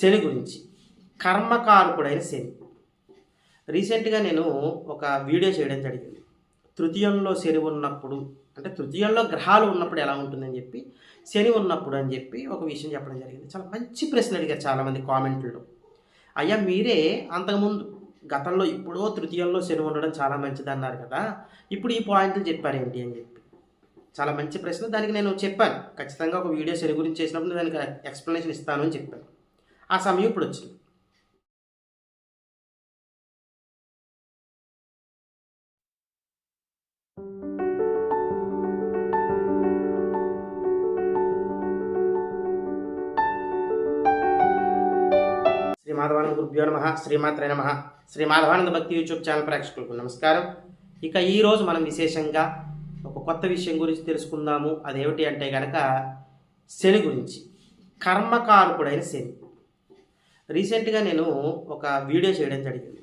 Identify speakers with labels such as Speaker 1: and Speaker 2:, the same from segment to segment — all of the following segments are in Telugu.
Speaker 1: శని గురించి కర్మకారకుడైన శని. రీసెంట్గా నేను ఒక వీడియో చేయడం జరిగింది. తృతీయంలో శని ఉన్నప్పుడు అంటే తృతీయంలో గ్రహాలు ఉన్నప్పుడు ఎలా ఉంటుందని చెప్పి శని ఉన్నప్పుడు అని చెప్పి ఒక విషయం చెప్పడం జరిగింది. చాలా మంచి ప్రశ్న అడిగారు చాలామంది కామెంట్లో అయ్యా మీరే అంతకుముందు గతంలో ఇప్పుడో తృతీయంలో శని ఉండడం చాలా మంచిది అన్నారు కదా ఇప్పుడు ఈ పాయింట్లు చెప్పారేంటి అని చెప్పి. చాలా మంచి ప్రశ్న. దానికి నేను చెప్పాను. ఖచ్చితంగా ఒక వీడియో శని గురించి చేసినప్పుడు దానికి ఎక్స్ప్లెనేషన్ ఇస్తాను అని చెప్పాను. ఆ సమయం ఇప్పుడు వచ్చింది శ్రీ మాధవానంద గురుభ్యో నమ శ్రీమాత్రే నమ శ్రీ మాధవానంద భక్తి యూట్యూబ్ ఛానల్ ప్రేక్షకులకు నమస్కారం. ఇక ఈరోజు మనం విశేషంగా ఒక కొత్త విషయం గురించి తెలుసుకుందాము. అదేమిటి అంటే కనుక శని గురించి. కర్మకారకుడైన శని. రీసెంట్గా నేను ఒక వీడియో చేయడం జరిగింది.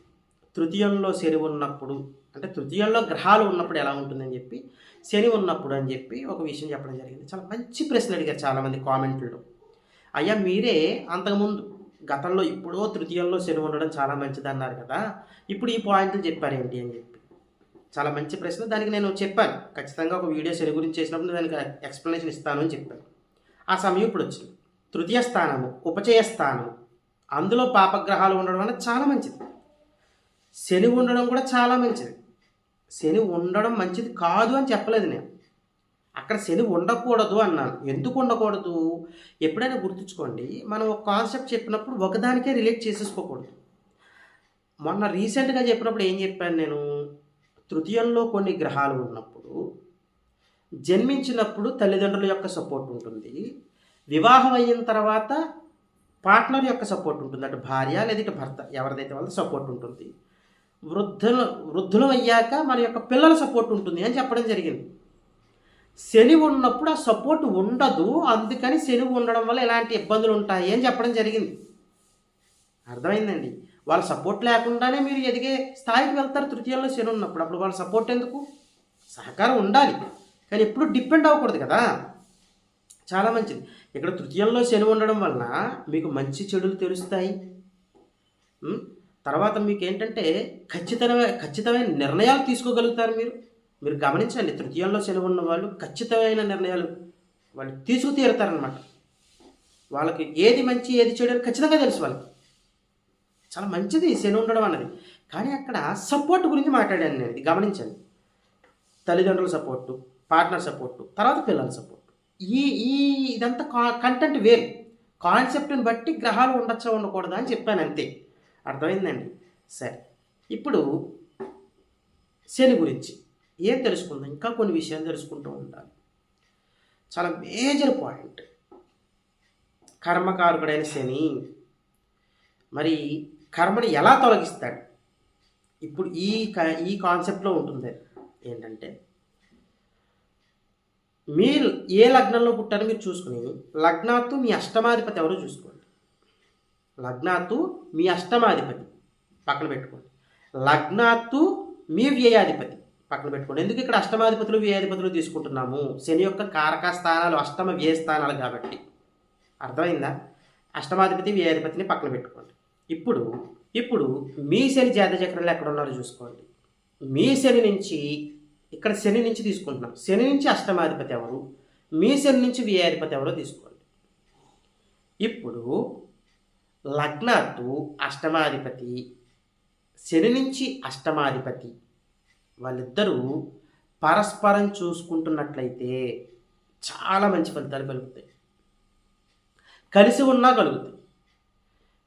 Speaker 1: తృతీయంలో శని ఉన్నప్పుడు అంటే తృతీయంలో గ్రహాలు ఉన్నప్పుడు ఎలా ఉంటుందని చెప్పి శని ఉన్నప్పుడు అని చెప్పి ఒక విషయం చెప్పడం జరిగింది. చాలా మంచి ప్రశ్న అడిగారు చాలామంది కామెంట్లో అయ్యా మీరే అంతకుముందు గతంలో ఇప్పుడో తృతీయంలో శని ఉండడం చాలా మంచిది అన్నారు కదా ఇప్పుడు ఈ పాయింట్లు చెప్పారేంటి అని చెప్పి. చాలా మంచి ప్రశ్న. దానికి నేను చెప్పాను. ఖచ్చితంగా ఒక వీడియో శని గురించి చేసినప్పుడు దానికి ఎక్స్ప్లెనేషన్ ఇస్తాను అని చెప్పాను. ఆ సమయం ఇప్పుడు వచ్చింది. తృతీయ స్థానము ఉపచయ స్థానము అందులో పాపగ్రహాలు ఉండడం వల్ల చాలా మంచిది. శని ఉండడం కూడా చాలా మంచిది. శని ఉండడం మంచిది కాదు అని చెప్పలేదు నేను. అక్కడ శని ఉండకూడదు అన్నాను. ఎందుకు ఉండకూడదు? ఎప్పుడైనా గుర్తుంచుకోండి మనం ఒక కాన్సెప్ట్ చెప్పినప్పుడు ఒకదానికే రిలేట్ చేసేసుకోకూడదు. మొన్న రీసెంట్గా చెప్పినప్పుడు ఏం చెప్పాను నేను? తృతీయంలో కొన్ని గ్రహాలు ఉన్నప్పుడు జన్మించినప్పుడు తల్లిదండ్రుల యొక్క సపోర్ట్ ఉంటుంది. వివాహం అయిన తర్వాత పార్ట్నర్ యొక్క సపోర్ట్ ఉంటుంది. అటు భార్య లేదంటే భర్త ఎవరిదైతే వాళ్ళ సపోర్ట్ ఉంటుంది. వృద్ధులు వృద్ధులు అయ్యాక మన యొక్క పిల్లల సపోర్ట్ ఉంటుంది అని చెప్పడం జరిగింది. శని ఉన్నప్పుడు ఆ సపోర్ట్ ఉండదు. అందుకని శని ఉండడం వల్ల ఇలాంటి ఇబ్బందులు ఉంటాయి అని చెప్పడం జరిగింది. అర్థమైందండి. వాళ్ళ సపోర్ట్ లేకుండానే మీరు ఎదిగే స్థాయికి వెళ్తారు. తృతీయంలో శని ఉన్నప్పుడు అప్పుడు వాళ్ళ సపోర్ట్ ఎందుకు? సహకారం ఉండాలి. కానీ ఎప్పుడు డిపెండ్ అవ్వకూడదు కదా. చాలా మంచిది. ఇక్కడ తృతీయంలో శని ఉండడం వలన మీకు మంచి చెడులు తెలుస్తాయి. తర్వాత మీకు ఏంటంటే ఖచ్చితమైన ఖచ్చితమైన నిర్ణయాలు తీసుకోగలుగుతారు మీరు. మీరు గమనించండి తృతీయంలో శని ఉన్న వాళ్ళు ఖచ్చితమైన నిర్ణయాలు వాళ్ళు తీసుకు తీరుతారనమాట వాళ్ళకి ఏది మంచి ఏది చెడు అని ఖచ్చితంగా తెలుసు వాళ్ళకి. చాలా మంచిది శని ఉండడం అన్నది. కానీ అక్కడ సపోర్ట్ గురించి మాట్లాడాను నేను ఇది గమనించండి. తల్లిదండ్రుల సపోర్టు పార్ట్నర్ సపోర్టు తర్వాత పిల్లల సపోర్ట్. ఈ ఈ ఇదంతా కా కంటెంట్ వేరు. కాన్సెప్ట్ని బట్టి గ్రహాలు ఉండొచ్చా ఉండకూడదా అని చెప్పాను అంతే. అర్థమైందండి? సరే. ఇప్పుడు శని గురించి ఏం తెలుసుకుందాం? ఇంకా కొన్ని విషయాలు తెలుసుకుంటూ ఉండాలి. చాలా మేజర్ పాయింట్. కర్మకారకుడైన శని మరి కర్మని ఎలా తొలగిస్తాడు? ఇప్పుడు ఈ క- ఈ కాన్సెప్ట్లో ఉంటుంది. ఏంటంటే మీరు ఏ లగ్నంలో పుట్టారో మీరు చూసుకుని లగ్నాత్తు మీ అష్టమాధిపతి ఎవరో చూసుకోండి. లగ్నాత్తు మీ అష్టమాధిపతి పక్కన పెట్టుకోండి. లగ్నాత్తు మీ వ్యయాధిపతి పక్కన పెట్టుకోండి. ఎందుకు ఇక్కడ అష్టమాధిపతులు వ్యయాధిపతులు తీసుకుంటున్నాము? శని యొక్క కారక స్థానాలు అష్టమ వ్యయ స్థానాలు కాబట్టి. అర్థమైందా? అష్టమాధిపతి వ్యయాధిపతిని పక్కన పెట్టుకోండి. ఇప్పుడు ఇప్పుడు మీ శని జాతచక్రంలో ఎక్కడ ఉన్నారో చూసుకోండి. మీ శని నుంచి ఇక్కడ శని నుంచి తీసుకుంటున్నాం. శని నుంచి అష్టమాధిపతి ఎవరు? మీ శని నుంచి వ్యయాధిపతి ఎవరో తీసుకోండి. ఇప్పుడు లగ్నాత్తు అష్టమాధిపతి శని నుంచి అష్టమాధిపతి వాళ్ళిద్దరూ పరస్పరం చూసుకుంటున్నట్లయితే చాలా మంచి ఫలితాలు కలుగుతాయి. కలిసి ఉన్నా కలుగుతాయి.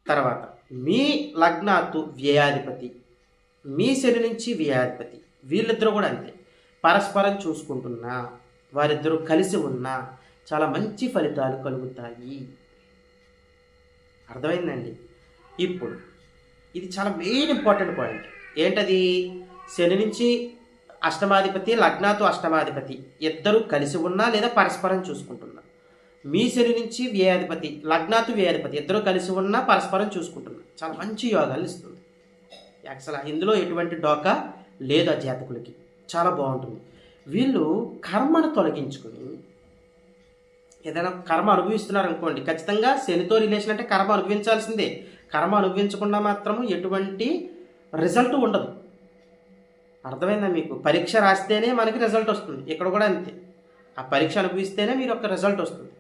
Speaker 1: తర్వాత మీ లగ్నాత్తు వ్యయాధిపతి మీ శని నుంచి వ్యయాధిపతి వీళ్ళిద్దరూ కూడా అంతే. పరస్పరం చూసుకుంటున్నా వారిద్దరూ కలిసి ఉన్నా చాలా మంచి ఫలితాలు కలుగుతాయి. అర్థమైందండి? ఇప్పుడు ఇది చాలా మెయిన్ ఇంపార్టెంట్ పాయింట్ ఏంటది? శని నుంచి అష్టమాధిపతి లగ్నాతో అష్టమాధిపతి ఇద్దరూ కలిసి ఉన్నా లేదా పరస్పరం చూసుకుంటున్నా? మీ శని నుంచి వ్యయాధిపతి లగ్నాతు వ్యయాధిపతి ఇద్దరూ కలిసి ఉన్నా పరస్పరం చూసుకుంటున్నా. చాలా మంచి యోగాలు ఇస్తుంది. అసలు ఇందులో ఎటువంటి డోకా లేదు ఆ జాతకులకి. చాలా బాగుంటుంది. వీళ్ళు కర్మను తొలగించుకొని ఏదైనా కర్మ అనుభవిస్తున్నారు అనుకోండి ఖచ్చితంగా శనితో రిలేషన్ అంటే కర్మ అనుభవించాల్సిందే. కర్మ అనుభవించకుండా మాత్రం ఎటువంటి రిజల్ట్ ఉండదు. అర్థమైందా మీకు? పరీక్ష రాస్తేనే మనకి రిజల్ట్ వస్తుంది. ఇక్కడ కూడా అంతే. ఆ పరీక్ష అనుభవిస్తేనే మీరు ఒక రిజల్ట్ వస్తుంది.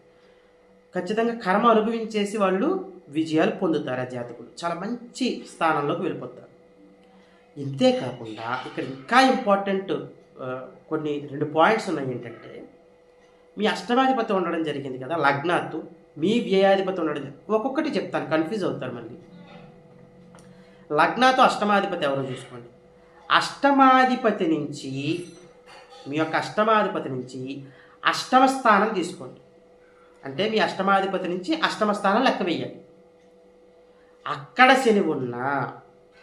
Speaker 1: ఖచ్చితంగా కర్మ అనుభవించేసి వాళ్ళు విజయాలు పొందుతారు ఆ జాతకులు. చాలా మంచి స్థానంలోకి వెళ్ళిపోతారు. ఇంతే కాకుండా ఇక్కడ ఇంకా ఇంపార్టెంట్ కొన్ని రెండు పాయింట్స్ ఉన్నాయి ఏంటంటే మీ అష్టమాధిపతి ఉండడం జరిగింది కదా లగ్నాత్తు మీ వ్యయాధిపతి ఉండడం ఒక్కొక్కటి చెప్తాను కన్ఫ్యూజ్ అవుతారు మళ్ళీ. లగ్నాతో అష్టమాధిపతి ఎవరో చూసుకోండి. అష్టమాధిపతి నుంచి మీ యొక్క అష్టమాధిపతి నుంచి అష్టమ స్థానం తీసుకోండి. అంటే మీ అష్టమాధిపతి నుంచి అష్టమ స్థానం లెక్క వేయాలి అక్కడ శని ఉన్నా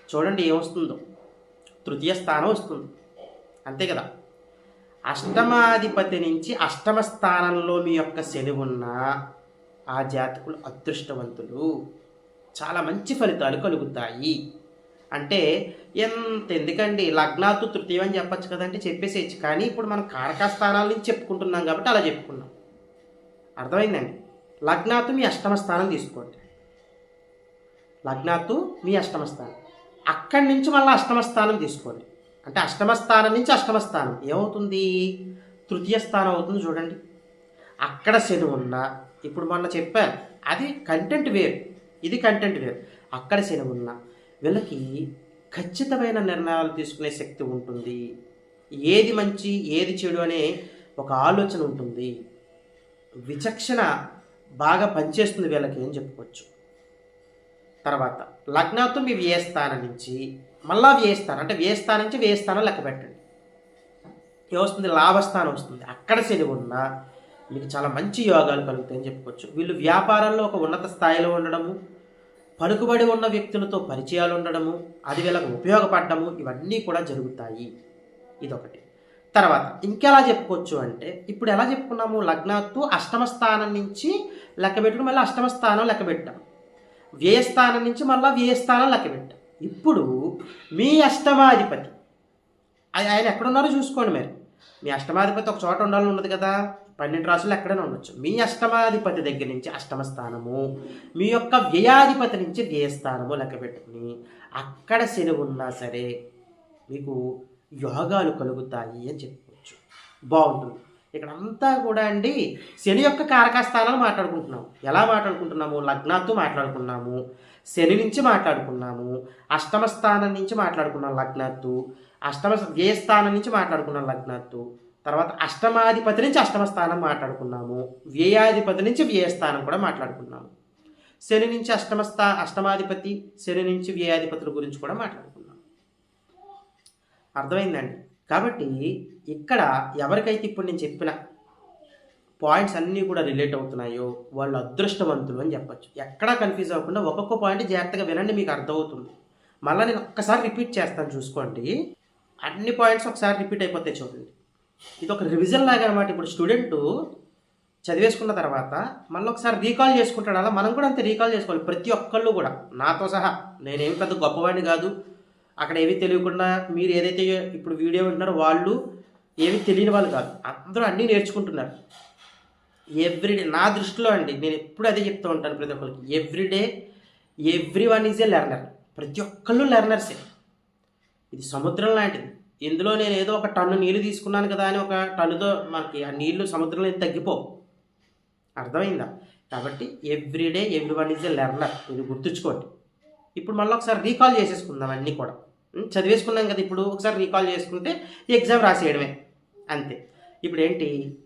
Speaker 1: చూడండి ఏమొస్తుందో. తృతీయ స్థానం వస్తుంది. అంతే కదా? అష్టమాధిపతి నుంచి అష్టమ స్థానంలో మీ యొక్క శని ఉన్న ఆ జాతకులు అదృష్టవంతులు. చాలా మంచి ఫలితాలు కలుగుతాయి. అంటే ఎంత ఎందుకండి? లగ్నాత్తు తృతీయం అని చెప్పచ్చు కదంటే చెప్పేసేయచ్చు. కానీ ఇప్పుడు మనం కారకస్థానాల నుంచి చెప్పుకుంటున్నాం కాబట్టి అలా చెప్పుకున్నాం. అర్థమైందండి? లగ్నాత్తు మీ అష్టమ స్థానం తీసుకోండి. లగ్నాత్తు మీ అష్టమ స్థానం. అక్కడి నుంచి మళ్ళీ అష్టమ స్థానం తీసుకోండి. అంటే అష్టమ స్థానం నుంచి అష్టమ స్థానం. ఏమవుతుంది? తృతీయ స్థానం అవుతుంది చూడండి. అక్కడ శని ఉన్నా ఇప్పుడు మొన్న చెప్పాను అది కంటెంట్ వేరు. ఇది కంటెంట్ వేరు. అక్కడ శని ఉన్నా వీళ్ళకి ఖచ్చితమైన నిర్ణయాలు తీసుకునే శక్తి ఉంటుంది. ఏది మంచి ఏది చెడు అనే ఒక ఆలోచన ఉంటుంది. విచక్షణ బాగా పనిచేస్తుంది వీళ్ళకి అని చెప్పుకోవచ్చు. తర్వాత లగ్నాతో మీ వ్యయస్థానం నుంచి మళ్ళా వ్యయస్థానం అంటే వ్యయస్థానం నుంచి వ్యయస్థానం లెక్క పెట్టండి. ఏమొస్తుంది? లాభస్థానం వస్తుంది. అక్కడ శని ఉన్నా మీకు చాలా మంచి యోగాలు కలుగుతాయని చెప్పుకోవచ్చు. వీళ్ళు వ్యాపారంలో ఒక ఉన్నత స్థాయిలో ఉండడము పలుకుబడి ఉన్న వ్యక్తులతో పరిచయాలు ఉండడము అది వీళ్ళకు ఉపయోగపడడము ఇవన్నీ కూడా జరుగుతాయి. ఇదొకటి. తర్వాత ఇంకెలా చెప్పుకోవచ్చు అంటే ఇప్పుడు ఎలా చెప్పుకున్నాము? లగ్నాత్తు అష్టమ స్థానం నుంచి లెక్క పెట్టుకుని మళ్ళీ అష్టమ స్థానం లెక్క పెట్టాం వ్యయస్థానం నుంచి మళ్ళీ వ్యయస్థానం లెక్క ఇప్పుడు మీ అష్టమాధిపతి. ఆయన ఎక్కడున్నారో చూసుకోండి మరి. మీ అష్టమాధిపతి ఒక చోట ఉండాలని ఉన్నది కదా. పన్నెండు రాసులు ఎక్కడైనా ఉండొచ్చు. మీ అష్టమాధిపతి దగ్గర నుంచి అష్టమ స్థానము మీ యొక్క వ్యయాధిపతి నుంచి వ్యయస్థానము లెక్క పెట్టుకుని అక్కడ శని ఉన్నా సరే మీకు యోగాలు కలుగుతాయి అని చెప్పుకోవచ్చు. బాగుంటుంది. ఇక్కడ అంతా కూడా అండి శని యొక్క కారకస్థానాలు మాట్లాడుకుంటున్నాము. ఎలా మాట్లాడుకుంటున్నాము? లగ్నాత్తు మాట్లాడుకున్నాము. శని నుంచి మాట్లాడుకున్నాము. అష్టమ స్థానం నుంచి మాట్లాడుకున్నాం లగ్నాత్తు. అష్టమ ఏ స్థానం నుంచి మాట్లాడుకున్నాం లగ్నాత్తు? తర్వాత అష్టమాధిపతి నుంచి అష్టమ స్థానం మాట్లాడుకున్నాము. వ్యయాధిపతి నుంచి వ్యయస్థానం కూడా మాట్లాడుకున్నాము. శని నుంచి అష్టమ స్థా అష్టమాధిపతి శని నుంచి వ్యయాధిపతుల గురించి కూడా మాట్లాడుకున్నాం అర్థమైందండి కాబట్టి ఇక్కడ ఎవరికైతే ఇప్పుడు నేను చెప్పిన పాయింట్స్ అన్నీ కూడా రిలేట్ అవుతున్నాయో వాళ్ళు అదృష్టవంతులు అని చెప్పచ్చు. ఎక్కడా కన్ఫ్యూజ్ అవ్వకుండా ఒక్కొక్క పాయింట్ జాగ్రత్తగా వినండి మీకు అర్థమవుతుంది. మళ్ళీ నేను ఒక్కసారి రిపీట్ చేస్తాను చూసుకోండి. అన్ని పాయింట్స్ ఒకసారి రిపీట్ అయిపోతాయి చూడండి. ఇది ఒక రివిజన్ లాగా అనమాట ఇప్పుడు స్టూడెంట్ చదివేసుకున్న తర్వాత మళ్ళీ ఒకసారి రీకాల్ చేసుకుంటాడు. అలా మనం కూడా అంతే రీకాల్ చేసుకోవాలి. ప్రతి ఒక్కళ్ళు కూడా. నాతో సహా. నేనేమి పెద్ద గొప్పవాడిని కాదు. అక్కడ ఏవి తెలియకుండా మీరు ఏదైతే ఇప్పుడు వీడియో వింటున్నారో వాళ్ళు ఏమీ తెలియని వాళ్ళు కాదు. అందరూ అన్నీ నేర్చుకుంటున్నారు. ఎవ్రీడే నా దృష్టిలో అండి నేను ఎప్పుడు అదే చెప్తూ ఉంటాను ప్రతి ఒక్కరికి. Everyday every one is a learner ప్రతి ఒక్కళ్ళు లెర్నర్సే ఇది సముద్రం లాంటిది. ఇందులో నేను ఏదో ఒక టన్ను నీళ్ళు తీసుకున్నాను కదా అని ఒక టన్నుతో మనకి ఆ నీళ్ళు సముద్రంలో తగ్గిపో తగ్గిపోవు. అర్థమైందా? కాబట్టి everyday every one is a learner ఇది గుర్తుంచుకోండి. ఇప్పుడు మళ్ళీ ఒకసారి రీకాల్ చేసేసుకుందాం అన్నీ కూడా. చదివేసుకున్నాం కదా ఇప్పుడు ఒకసారి రీకాల్ చేసుకుంటే ఎగ్జామ్ రాసేయడమే. అంతే. ఇప్పుడు ఏంటి?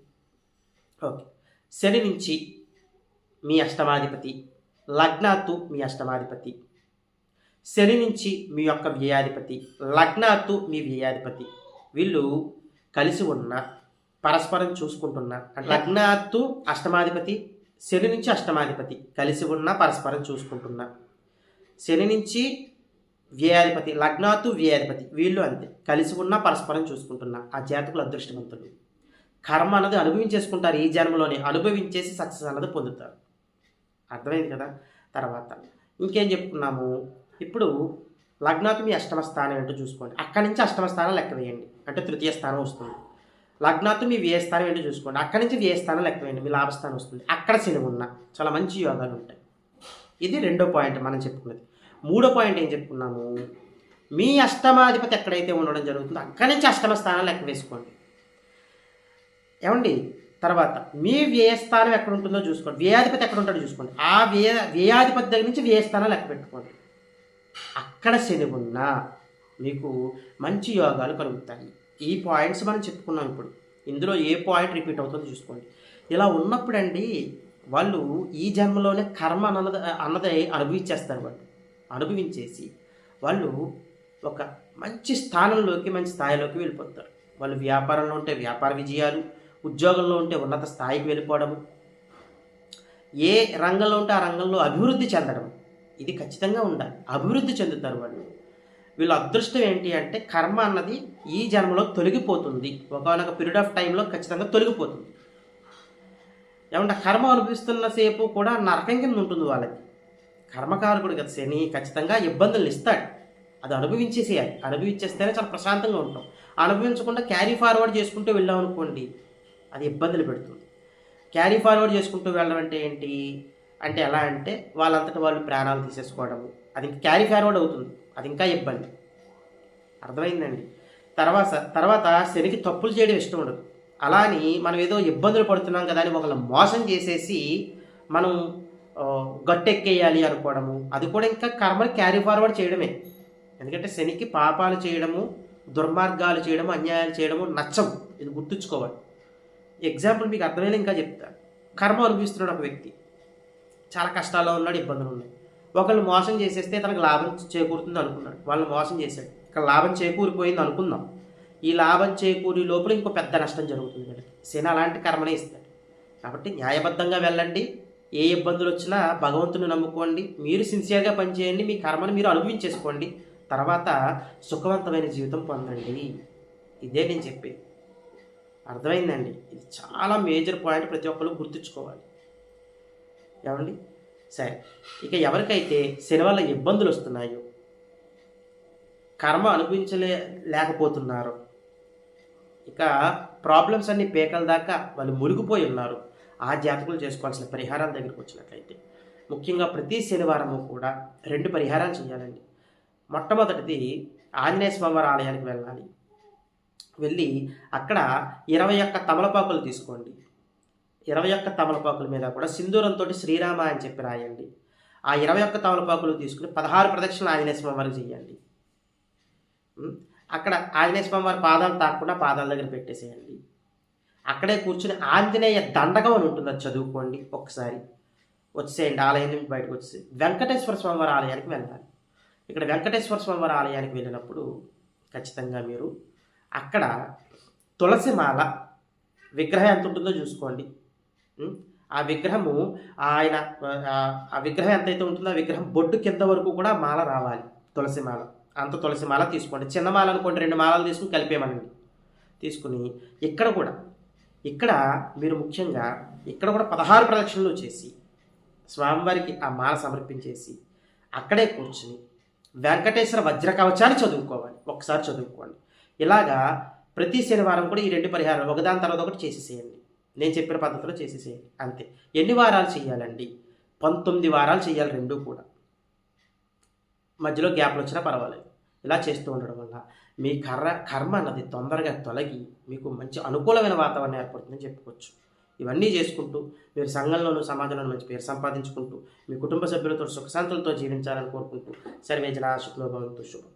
Speaker 1: ఓకే. శని నుంచి మీ అష్టమాధిపతి లగ్నాత్తు మీ అష్టమాధిపతి. శని నుంచి మీ యొక్క వ్యయాధిపతి లగ్నాత్తు మీ వ్యయాధిపతి. వీళ్ళు కలిసి ఉన్న పరస్పరం చూసుకుంటున్న లగ్నాత్తు అష్టమాధిపతి శని నుంచి అష్టమాధిపతి కలిసి ఉన్న పరస్పరం చూసుకుంటున్న. శని నుంచి వ్యయాధిపతి లగ్నాత్తు వ్యయాధిపతి వీళ్ళు అంతే. కలిసి ఉన్న పరస్పరం చూసుకుంటున్న ఆ జాతకులు అదృష్టవంతులు. కర్మ అన్నది అనుభవించేసుకుంటారు. ఈ జన్మలోనే అనుభవించేసి సక్సెస్ అన్నది పొందుతారు. అర్థమైంది కదా? తర్వాత ఇంకేం చెప్పుకున్నాము? ఇప్పుడు లగ్నాతు మీ అష్టమ స్థానం ఏంటో చూసుకోండి. అక్కడి నుంచి అష్టమ స్థానం లెక్క వేయండి. అంటే తృతీయ స్థానం వస్తుంది. లగ్నాతు మీ వ్యయ స్థానం ఏంటో చూసుకోండి. అక్కడి నుంచి వ్యయ స్థానం లెక్క వేయండి. మీ లాభస్థానం వస్తుంది. అక్కడ శని ఉన్న చాలా మంచి యోగాలు ఉంటాయి. ఇది రెండో పాయింట్ మనం చెప్పుకున్నది. మూడో పాయింట్ ఏం చెప్పుకున్నాము? మీ అష్టమాధిపతి ఎక్కడైతే ఉండడం జరుగుతుందో అక్కడి నుంచి అష్టమ స్థానం లెక్క వేసుకోండి. ఏమండి? తర్వాత మీ వ్యయస్థానం ఎక్కడ ఉంటుందో చూసుకోండి. వ్యయాధిపతి ఎక్కడ ఉంటాడో చూసుకోండి. ఆ వ్యయ వ్యయాధిపతి దగ్గర నుంచి వ్యయస్థానం లెక్క పెట్టుకోండి. అక్కడ శని ఉన్నా మీకు మంచి యోగాలు కలుగుతాయి. ఈ పాయింట్స్ మనం చెప్పుకున్నాం ఇప్పుడు. ఇందులో ఏ పాయింట్ రిపీట్ అవుతుందో చూసుకోండి. ఇలా ఉన్నప్పుడండి వాళ్ళు ఈ జన్మలోనే కర్మ అన్నది అన్నది అనుభవించేస్తారు వాళ్ళు. అనుభవించేసి వాళ్ళు ఒక మంచి స్థానంలోకి మంచి స్థాయిలోకి వెళ్ళిపోతారు. వాళ్ళు వ్యాపారంలో ఉంటే వ్యాపార విజయాలు ఉద్యోగంలో ఉంటే ఉన్నత స్థాయికి వెళ్ళిపోవడము. ఏ రంగంలో ఉంటే ఆ రంగంలో అభివృద్ధి చెందడం ఇది ఖచ్చితంగా ఉండాలి. అభివృద్ధి చెందుతారు వాళ్ళు. వీళ్ళ అదృష్టం ఏంటి అంటే కర్మ అన్నది ఈ జన్మలో తొలగిపోతుంది. ఒకనొక పీరియడ్ ఆఫ్ టైంలో ఖచ్చితంగా తొలగిపోతుంది. ఏమంటే కర్మ అనుభవిస్తున్న సేపు కూడా నరకం కింద ఉంటుంది వాళ్ళకి. కర్మకారకుడు కదా శని ఖచ్చితంగా ఇబ్బందులు ఇస్తాడు. అది అనుభవించేసేయాలి. అనుభవించేస్తేనే చాలా ప్రశాంతంగా ఉంటాం. అనుభవించకుండా క్యారీ ఫార్వర్డ్ చేసుకుంటూ వెళ్ళాం అనుకోండి అది ఇబ్బందులు పెడుతుంది. క్యారీ ఫార్వర్డ్ చేసుకుంటూ వెళ్ళడం అంటే ఏంటి? అంటే ఎలా అంటే వాళ్ళంతటి వాళ్ళు ప్రాణాలు తీసేసుకోవడము అది ఇంకా క్యారీ ఫార్వర్డ్ అవుతుంది. అది ఇంకా ఇబ్బంది. అర్థమైందండి? తర్వాత తర్వాత శనికి తప్పులు చేయడం ఇష్టం ఉండదు. అలా అని మనం ఏదో ఇబ్బందులు పడుతున్నాం కదా అని ఒకళ్ళని మోసం చేసేసి మనం గట్టెక్కేయాలి అనుకోవడము. అది కూడా ఇంకా కర్మను క్యారీ ఫార్వర్డ్ చేయడమే. ఎందుకంటే శనికి పాపాలు చేయడము దుర్మార్గాలు చేయడము అన్యాయాలు చేయడము నచ్చవు. ఇది గుర్తుంచుకోవాలి. ఎగ్జాంపుల్ మీకు అర్థమైనా ఇంకా చెప్తాను కర్మ అనుభవిస్తున్నాడు ఒక వ్యక్తి. చాలా కష్టాల్లో ఉన్నాడు ఇబ్బందులు ఉన్నాయి ఒకళ్ళు మోసం చేసేస్తే తనకు లాభం చేకూరుతుంది అనుకున్నాడు. వాళ్ళు మోసం చేశాడు. ఇక్కడ లాభం చేకూరిపోయింది అనుకుందాం. ఈ లాభం చేకూరి లోపల ఇంకో పెద్ద నష్టం జరుగుతుంది శని అలాంటి కర్మనే ఇస్తాడు. కాబట్టి న్యాయబద్ధంగా వెళ్ళండి. ఏ ఇబ్బందులు వచ్చినా భగవంతుని నమ్ముకోండి. మీరు సిన్సియర్గా పనిచేయండి. మీ కర్మను మీరు అనుభవించేసుకోండి. తర్వాత సుఖవంతమైన జీవితం పొందండి. ఇదే నేను చెప్పేది. అర్థమైందండి? ఇది చాలా మేజర్ పాయింట్ ప్రతి ఒక్కరు గుర్తుంచుకోవాలి. ఏమండి? సరే. ఇక ఎవరికైతే శని వల్ల ఇబ్బందులు వస్తున్నాయో కర్మ అనుభవించలే లేకపోతున్నారు ఇక ప్రాబ్లమ్స్ అన్ని పేకల దాకా వాళ్ళు మునిగిపోయి ఉన్నారు. ఆ జాతకులు చేసుకోవాల్సిన పరిహారాల దగ్గరికి వచ్చినట్లయితే ముఖ్యంగా ప్రతి శనివారము కూడా రెండు పరిహారాలు చేయాలండి. మొట్టమొదటిది ఆంజనేయ స్వామివారి ఆలయానికి వెళ్ళాలి. వెళ్ళి అక్కడ ఇరవై ఒక్క తమలపాకులు తీసుకోండి. ఇరవై ఒక్క తమలపాకుల మీద కూడా సింధూరంతో శ్రీరామ అని చెప్పి రాయండి. ఆ ఇరవై ఒక్క తమలపాకులు తీసుకుని పదహారు ప్రదక్షిణలు ఆంజనేయ స్వామి వారికి చేయండి అక్కడ ఆంజనేయ స్వామి వారి పాదాలు తాకుండా పాదాల దగ్గర పెట్టేసేయండి. అక్కడే కూర్చుని ఆంజనేయ దండకం అని ఉంటుంది అది చదువుకోండి ఒకసారి. వచ్చేయండి ఆలయం నుంచి బయటకు వచ్చేసి. వెంకటేశ్వర స్వామి వారి ఆలయానికి వెళ్ళాలి. ఇక్కడ వెంకటేశ్వర స్వామి వారి ఆలయానికి వెళ్ళినప్పుడు ఖచ్చితంగా మీరు అక్కడ తులసి మాల విగ్రహం ఎంత ఉంటుందో చూసుకోండి. ఆ విగ్రహము ఆయన ఆ- విగ్రహం ఎంతైతే ఉంటుందో ఆ విగ్రహం బొడ్డు కింద వరకు కూడా మాల రావాలి తులసి మాల అంత తులసి మాల తీసుకోండి. చిన్న మాల అనుకోండి రెండు మాలలు తీసుకుని కలిపేయమనండి. తీసుకుని ఇక్కడ కూడా ఇక్కడ మీరు ముఖ్యంగా ఇక్కడ కూడా పదహారు ప్రదక్షిణలు చేసి స్వామివారికి ఆ మాల సమర్పించేసి అక్కడే కూర్చుని వెంకటేశ్వర వజ్ర కవచాన్ని చదువుకోవాలి. ఒకసారి చదువుకోండి. ఇలాగా ప్రతి శనివారం కూడా ఈ రెండు పరిహారాలు ఒకదాని తర్వాత ఒకటి చేసేసేయండి. నేను చెప్పిన పద్ధతిలో చేసేసేయండి. అంతే. ఎన్ని వారాలు చేయాలండి? పంతొమ్మిది వారాలు చేయాలి రెండు కూడా. మధ్యలో గ్యాప్లు వచ్చినా పర్వాలేదు. ఇలా చేస్తూ ఉండడం వల్ల మీ కర్ర కర్మ అన్నది తొందరగా తొలగి మీకు మంచి అనుకూలమైన వాతావరణం ఏర్పడుతుందని చెప్పుకోవచ్చు. ఇవన్నీ చేసుకుంటూ మీరు సంఘంలోనూ సమాజంలోనూ మంచి పేరు సంపాదించుకుంటూ మీ కుటుంబ సభ్యులతో సుఖశాంతులతో జీవించాలని కోరుకుంటూ సర్వేజన జనా శుక్లో భవంతు శుభం.